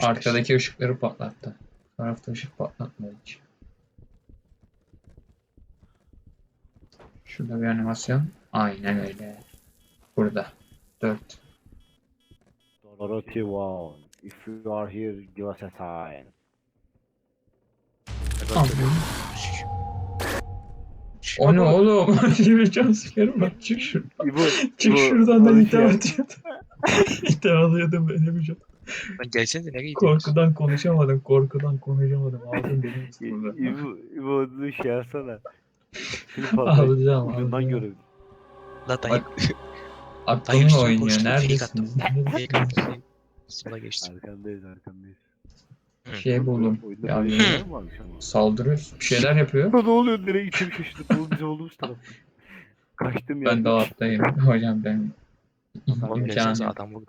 Arkadaki ışıkları patlattı. Bu Tarafta ışık patlatmadı hiç. Şurada bir animasyon. Aynen öyle. Burada. 4. Dorothy Wow. If you are here, give us a sign. O ne oğlum? Can sikerim bak çık şuradan. İbo, Çık bu- şuradan da bu şey- ediyordum. ithal alıyordum beni bir. Lan gelsene nereye gidiyorsun? Korkudan konuşamadım. Korkudan konuşamadım. Ağzım benim burada. İbo, İbo bunu şey fazla Alacağım. ucundan görün. La dayı. Aklımla oynuyor. Neredesiniz? Sola geçtim. Arkandayız arkandayız. Şey buldum. Oyunda Ya, böyle bir- şeyler mi varmış ama? Saldırıyoruz. Bir şeyler yapıyor. Ne oluyor nereye gideceğim şaşırdım. Bu bizim olduğumuz taraf. Kaçtım ya. Ben de alttayım. Hocam ben Oğlum gelsenize imkanı. adam.